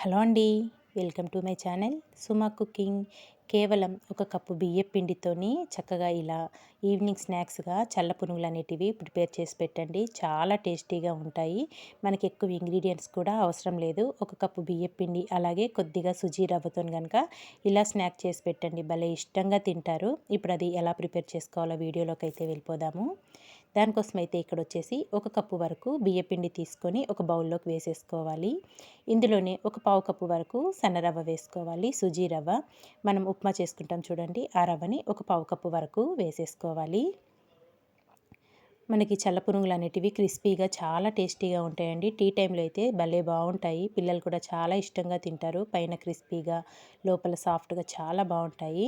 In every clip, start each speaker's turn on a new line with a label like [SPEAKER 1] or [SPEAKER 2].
[SPEAKER 1] Hello అండి welcome to my channel Suma cooking. కేవలం ఒక కప్పు బియ్య పిండితోని చక్కగా ఇలా ఈవినింగ్ స్నాక్స్గా చల్ల పునుగులు అనేటివి ప్రిపేర్ చేసి పెట్టండి. చాలా టేస్టీగా ఉంటాయి. మనకి ఎక్కువ ఇంగ్రీడియంట్స్ కూడా అవసరం లేదు. ఒక కప్పు బియ్య పిండి అలాగే కొద్దిగా సుజీ రవ్వతో కనుక ఇలా స్నాక్ చేసి పెట్టండి. భలే ఇష్టంగా తింటారు. ఇప్పుడు అది ఎలా ప్రిపేర్ చేసుకోవాలో వీడియోలోకి అయితే వెళ్ళిపోదాము. దానికోసం అయితే ఇక్కడ వచ్చేసి ఒక కప్పు వరకు బియ్యపిండి తీసుకొని ఒక బౌల్లోకి వేసేసుకోవాలి. ఇందులోనే ఒక పావు కప్పు వరకు సన్న రవ్వ వేసుకోవాలి సుజీ రవ్వ. మనం ఉప్మా చేసుకుంటాం చూడండి ఆ రవ్వని ఒక పావు కప్పు వరకు వేసేసుకోవాలి. మనకి చల్ల పునుగులు అనేటివి క్రిస్పీగా చాలా టేస్టీగా ఉంటాయండి. టీ టైంలో అయితే భలే బాగుంటాయి. పిల్లలు కూడా చాలా ఇష్టంగా తింటారు. పైన క్రిస్పీగా లోపల సాఫ్ట్గా చాలా బాగుంటాయి.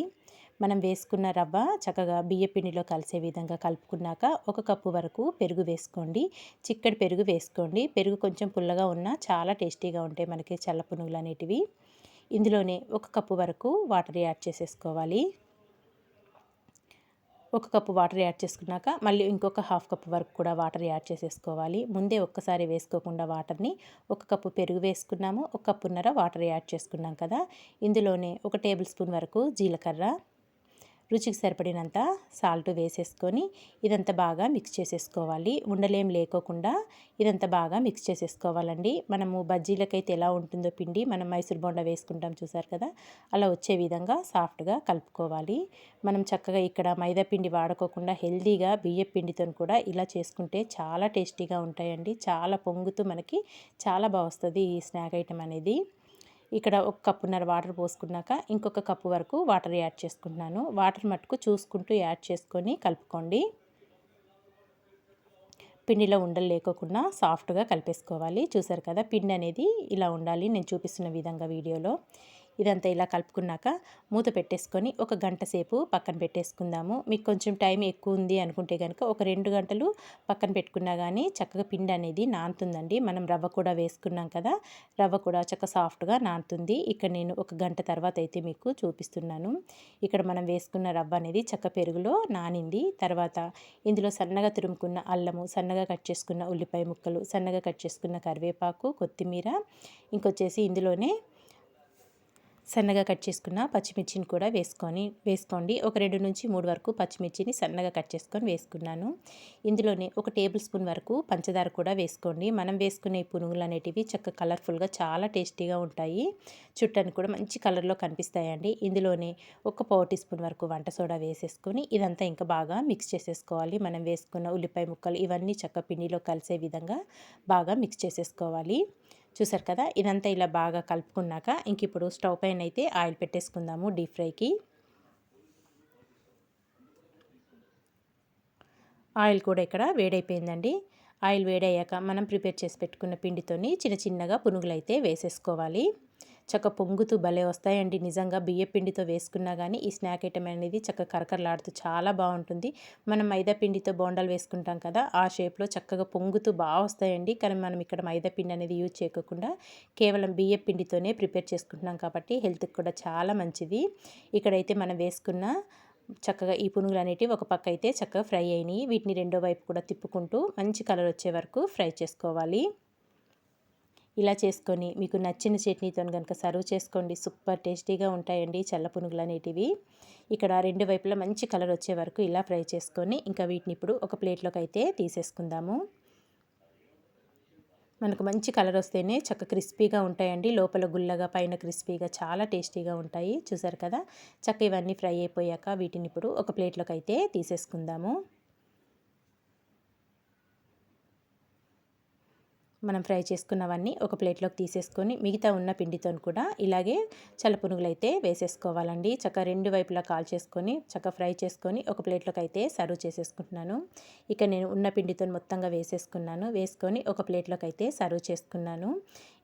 [SPEAKER 1] మనం వేసుకున్న రవ్వ చక్కగా బియ్య పిండిలో కలిసే విధంగా కలుపుకున్నాక ఒక కప్పు వరకు పెరుగు వేసుకోండి. చిక్కడి పెరుగు వేసుకోండి. పెరుగు కొంచెం పుల్లగా ఉన్నా చాలా టేస్టీగా ఉంటాయి మనకి చల్ల పునుగులు అనేటివి. ఇందులోనే ఒక కప్పు వరకు వాటర్ యాడ్ చేసేసుకోవాలి. ఒక కప్పు వాటర్ యాడ్ చేసుకున్నాక మళ్ళీ ఇంకొక హాఫ్ కప్ వరకు కూడా వాటర్ యాడ్ చేసేసుకోవాలి. ముందే ఒక్కసారి వేసుకోకుండా వాటర్ని ఒక కప్పు పెరుగు వేసుకున్నాము ఒక కప్పున్నర వాటర్ యాడ్ చేసుకున్నాం కదా. ఇందులోనే ఒక టేబుల్ స్పూన్ వరకు జీలకర్ర రుచికి సరిపడినంత సాల్ట్ వేసేసుకొని ఇదంతా బాగా మిక్స్ చేసేసుకోవాలి. ఉండలేం లేకోకుండా ఇదంతా బాగా మిక్స్ చేసేసుకోవాలండి. మనము బజ్జీలకైతే ఎలా ఉంటుందో పిండి మనం మైసూర్ బొండ వేసుకుంటాం చూసారు కదా? అలా వచ్చే విధంగా సాఫ్ట్గా కలుపుకోవాలి. మనం చక్కగా ఇక్కడ మైదా పిండి వాడుకోకుండా హెల్దీగా బియ్య పిండితో కూడా ఇలా చేసుకుంటే చాలా టేస్టీగా ఉంటాయండి. చాలా పొంగుతూ మనకి చాలా బాగా వస్తుంది ఈ స్నాక్ ఐటెం అనేది. ఇక్కడ ఒక కప్పున్నర వాటర్ పోసుకున్నాక ఇంకొక కప్పు వరకు వాటర్ యాడ్ చేసుకుంటున్నాను. వాటర్ మట్టుకు చూసుకుంటూ యాడ్ చేసుకొని కలుపుకోండి. పిండిలో ఉండలు లేకోకుండా సాఫ్ట్గా కలిపేసుకోవాలి. చూసారు కదా పిండి అనేది ఇలా ఉండాలి. నేను చూపిస్తున్న విధంగా వీడియోలో. ఇదంతా ఇలా కలుపుకున్నాక మూత పెట్టేసుకొని ఒక గంట సేపు పక్కన పెట్టేసుకుందాము. మీకు కొంచెం టైం ఎక్కువ ఉంది అనుకుంటే కనుక ఒక రెండు గంటలు పక్కన పెట్టుకున్నా కానీ చక్కగా పిండి అనేది నానుతుందండి. మనం రవ్వ కూడా వేసుకున్నాం కదా రవ్వ కూడా చక్క సాఫ్ట్గా నానుతుంది. ఇక్కడ నేను ఒక గంట తర్వాత అయితే మీకు చూపిస్తున్నాను. ఇక్కడ మనం వేసుకున్న రవ్వ అనేది చక్క పెరుగులో నానింది. తర్వాత ఇందులో సన్నగా తురుముకున్న అల్లము సన్నగా కట్ చేసుకున్న ఉల్లిపాయ ముక్కలు సన్నగా కట్ చేసుకున్న కరివేపాకు కొత్తిమీర ఇంకొచ్చేసి ఇందులోనే సన్నగా కట్ చేసుకున్న పచ్చిమిర్చిని కూడా వేసుకొని వేసుకోండి. ఒక రెండు నుంచి మూడు వరకు పచ్చిమిర్చిని సన్నగా కట్ చేసుకొని వేసుకున్నాను. ఇందులోనే ఒక టేబుల్ స్పూన్ వరకు పంచదార కూడా వేసుకోండి. మనం వేసుకునే పునుగులు అనేటివి చక్క కలర్ఫుల్గా చాలా టేస్టీగా ఉంటాయి. చుట్టని కూడా మంచి కలర్లో కనిపిస్తాయండి. ఇందులోనే ఒక పావు టీ స్పూన్ వరకు వంట సోడా వేసేసుకొని ఇదంతా ఇంకా బాగా మిక్స్ చేసేసుకోవాలి. మనం వేసుకున్న ఉల్లిపాయ ముక్కలు ఇవన్నీ చక్క పిండిలో కలిసే విధంగా బాగా మిక్స్ చేసేసుకోవాలి. చూసారు కదా? ఇదంతా ఇలా బాగా కలుపుకున్నాక ఇంక ఇప్పుడు స్టవ్ పైన అయితే ఆయిల్ పెట్టేసుకుందాము డీప్ ఫ్రైకి. ఆయిల్ కూడా ఇక్కడ వేడైపోయిందండి. ఆయిల్ వేడయ్యాక మనం ప్రిపేర్ చేసి పెట్టుకున్న పిండితోని చిన్న చిన్నగా పునుగులు అయితే వేసేసుకోవాలి. చక్క పొంగుతూ భలే వస్తాయండి. నిజంగా బియ్య పిండితో వేసుకున్నా కానీ ఈ స్నాక్ ఐటమ్ అనేది చక్క కరకరలాడుతూ చాలా బాగుంటుంది. మనం మైదా పిండితో బోండాలు వేసుకుంటాం కదా ఆ షేప్లో చక్కగా పొంగుతూ బాగా వస్తాయండి. కానీ మనం ఇక్కడ మైదా పిండి అనేది యూజ్ చేయకుండా కేవలం బియ్య పిండితోనే ప్రిపేర్ చేసుకుంటున్నాం కాబట్టి హెల్త్కి కూడా చాలా మంచిది. ఇక్కడైతే మనం వేసుకున్న చక్కగా ఈ పునుగులు అనేటివి ఒక పక్క అయితే చక్కగా ఫ్రై అయినాయి. వీటిని రెండో వైపు కూడా తిప్పుకుంటూ మంచి కలర్ వచ్చే వరకు ఫ్రై చేసుకోవాలి. ఇలా చేసుకొని మీకు నచ్చిన చట్నీతో కనుక సర్వ్ చేసుకోండి. సూపర్ టేస్టీగా ఉంటాయండి చల్ల పునుగులు అనేటివి. ఇక్కడ రెండు వైపులా మంచి కలర్ వచ్చే వరకు ఇలా ఫ్రై చేసుకొని ఇంకా వీటిని ఇప్పుడు ఒక ప్లేట్లోకి అయితే తీసేసుకుందాము. మనకు మంచి కలర్ వస్తేనే చక్క క్రిస్పీగా ఉంటాయండి. లోపల గుల్లగా పైన క్రిస్పీగా చాలా టేస్టీగా ఉంటాయి. చూసారు కదా? చక్క ఇవన్నీ ఫ్రై అయిపోయాక వీటిని ఇప్పుడు ఒక ప్లేట్లోకి అయితే తీసేసుకుందాము. మనం ఫ్రై చేసుకున్నవన్నీ ఒక ప్లేట్లోకి తీసేసుకొని మిగతా ఉన్న పిండితో కూడా ఇలాగే చల్ల పునుగులు అయితే వేసేసుకోవాలండి. చక్క రెండు వైపులా కాల్ చేసుకొని చక్క ఫ్రై చేసుకొని ఒక ప్లేట్లోకి అయితే సర్వ్ చేసేసుకుంటున్నాను. ఇక నేను ఉన్న పిండితో మొత్తంగా వేసేసుకున్నాను. వేసుకొని ఒక ప్లేట్లోకి అయితే సర్వ్ చేసుకున్నాను.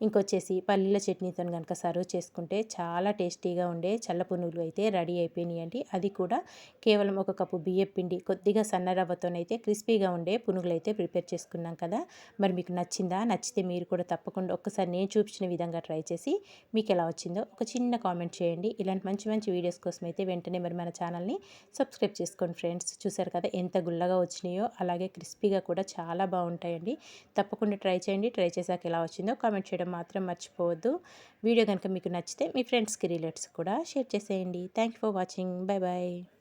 [SPEAKER 1] ఇంకొచ్చేసి పల్లీల చట్నీతో కనుక సర్వ్ చేసుకుంటే చాలా టేస్టీగా ఉండే చల్ల పునుగులు అయితే రెడీ అయిపోయినాయండి. అది కూడా కేవలం ఒక కప్పు బియ్యం పిండి కొద్దిగా సన్న రవ్వతోనైతే క్రిస్పీగా ఉండే పునుగులు అయితే ప్రిపేర్ చేసుకున్నాం కదా. మరి మీకు నచ్చిందా నచ్చితే మీరు కూడా తప్పకుండా ఒక్కసారి నేను చూపించిన విధంగా ట్రై చేసి మీకు ఎలా వచ్చిందో ఒక చిన్న కామెంట్ చేయండి. ఇలాంటి మంచి మంచి వీడియోస్ కోసం అయితే వెంటనే మరి మన ఛానల్ని సబ్స్క్రైబ్ చేసుకోండి ఫ్రెండ్స్. చూసారు కదా ఎంత గుల్లగా వచ్చినాయో అలాగే క్రిస్పీగా కూడా చాలా బాగుంటాయండి. తప్పకుండా ట్రై చేయండి. ట్రై చేశాక ఎలా వచ్చిందో కామెంట్ చేయడం మాత్రం మర్చిపోవద్దు. వీడియో కనుక మీకు నచ్చితే మీ ఫ్రెండ్స్కి రిలేట్స్ కూడా షేర్ చేసేయండి. Thank for watching. Bye bye